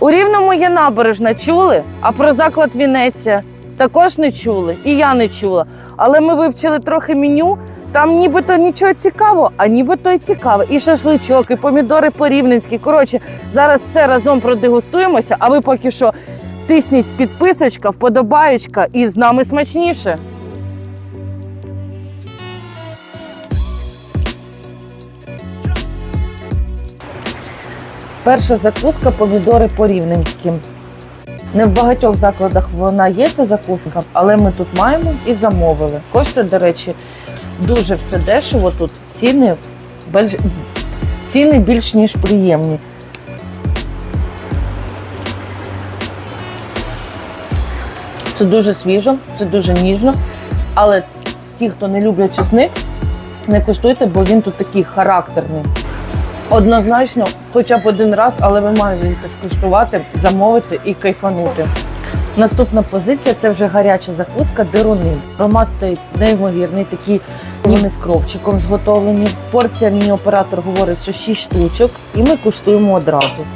У Рівному є набережна, чули? А про заклад Вінеція також не чули. І я не чула. Але ми вивчили трохи меню. Там нібито нічого цікавого, а нібито й цікаве. І шашличок, і помідори по-рівненськи. Коротше, зараз все разом продегустуємося, а ви поки що тисніть підписочка, вподобаєчка і з нами смачніше. Перша закуска помідори по-рівненськи. Не в багатьох закладах вона є ця закуска, але ми тут маємо і замовили. Коштує, до речі, дуже все дешево тут. Ціни, більш- ціни більш ніж приємні. Це дуже свіжо, це дуже ніжно. Але ті, хто не люблять чесник, не куштуйте, бо він тут такий характерний. Однозначно, хоча б один раз, але ви маєте скуштувати, замовити і кайфанути. Наступна позиція це вже гаряча закуска дируни. Аромат стоїть неймовірний, такі німи з кропчиком зготовлені. Порція мені оператор говорить, що 6 штучок, і ми куштуємо одразу.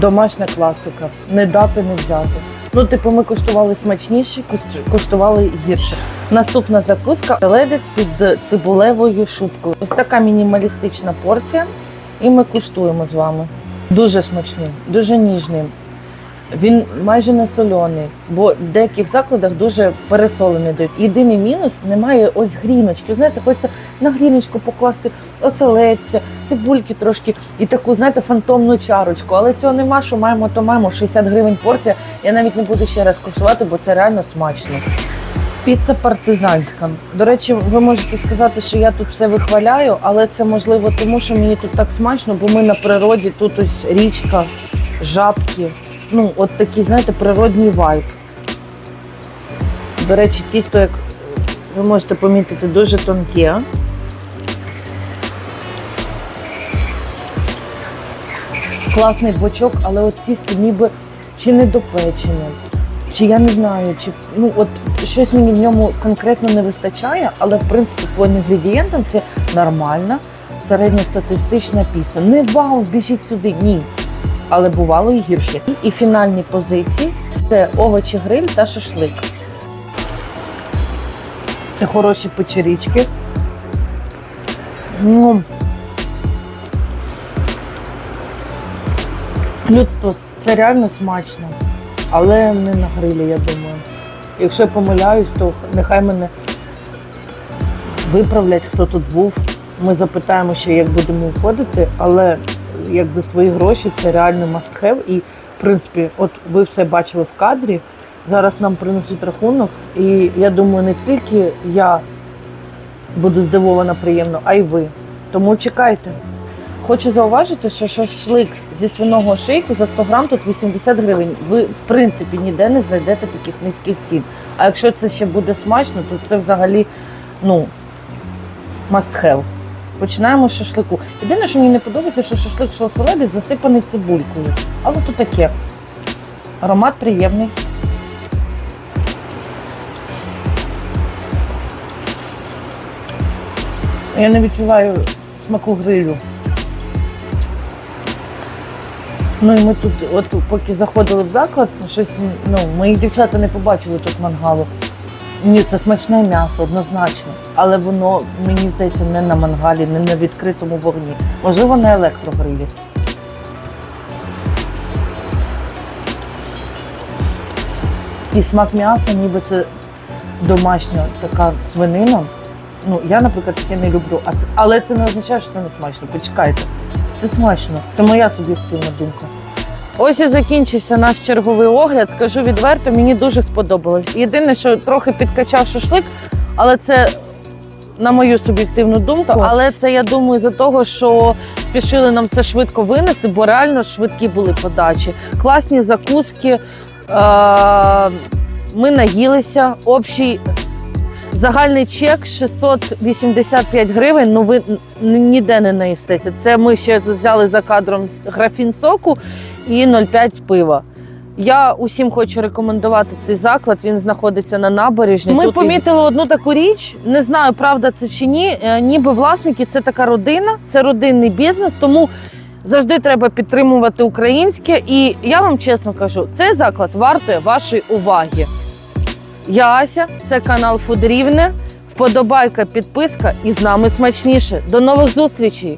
Домашня класика. Не дати, не взяти. Ну, типу, ми куштували смачніші, куштували гірше. Наступна закуска ледець під цибулевою шубкою. Ось така мінімалістична порція. І ми куштуємо з вами. Дуже смачний, дуже ніжний. Він майже не соляний, бо в деяких закладах дуже пересолений дають. Єдиний мінус немає ось гріночки. Знаєте, хочеться на гріночку покласти оселедця, цибульки трошки і таку, знаєте, фантомну чарочку. Але цього нема, що маємо, то маємо 60 гривень порція. Я навіть не буду ще раз куштувати, бо це реально смачно. Піца партизанська. До речі, ви можете сказати, що я тут все вихваляю, але це можливо тому, що мені тут так смачно, бо ми на природі, тут ось річка, жабки. Ну, от такий, знаєте, природній вайб. До речі, тісто, як ви можете помітити, дуже тонке. Класний бочок, але от тісто ніби чи не допечене, чи я не знаю, чи ну от щось мені в ньому конкретно не вистачає, але в принципі по інгредієнтам це нормальна середньостатистична піца. Не вау, біжіть сюди, ні. Але бувало і гірше. І фінальні позиції це овочі гриль та шашлик. Це хороші печерічки. Ну, людство, це реально смачно, але не на грилі, я думаю. Якщо я помиляюсь, то нехай мене виправлять, хто тут був. Ми запитаємо ще, як будемо входити, але як за свої гроші це реально must have. І, в принципі, от ви все бачили в кадрі. Зараз нам принесуть рахунок, і я думаю, не тільки я буду здивована приємно, а й ви. Тому чекайте. Хочу зауважити, що шашлик зі свиного шийку за 100 грам тут 80 гривень. Ви, в принципі, ніде не знайдете таких низьких цін. А якщо це ще буде смачно, то це взагалі ну, must have. Починаємо з шашлику. Єдине, що мені не подобається, що шашлик що засипаний цибулькою. Але то таке. Аромат приємний. Я не відчуваю смаку грилю. Ну і ми тут, от поки заходили в заклад, щось ну, мої дівчата не побачили тут мангалу. Ні, це смачне м'ясо, однозначно. Але воно, мені здається, не на мангалі, не на відкритому вогні. Можливо, на електрогрилі. І смак м'яса, ніби це домашня така свинина. Ну, я, наприклад, таке не люблю. А це, але це не означає, що це не смачно. Почекайте. Це смачно. Це моя суб'єктивна думка. Ось і закінчився наш черговий огляд. Скажу відверто, мені дуже сподобалось. Єдине, що трохи підкачав шашлик, але це на мою суб'єктивну думку. Але це я думаю за того, що спішили нам все швидко винести, бо реально швидкі були подачі. Класні закуски. Ми наїлися. Общий Загальний чек 685 гривень. Ну ви ніде не наїстеся. Це ми ще взяли за кадром графін соку і 0,5 пива. Я усім хочу рекомендувати цей заклад. Він знаходиться на набережні. Ми Тут і- помітили одну таку річ. Не знаю, правда це чи ні. е, Ніби власники це така родина, це родинний бізнес. Тому завжди треба підтримувати українське. І я вам чесно кажу, цей заклад вартує вашої уваги. Я Ася, це канал Фуд Рівне. Вподобайка, підписка і з нами смачніше. До нових зустрічей!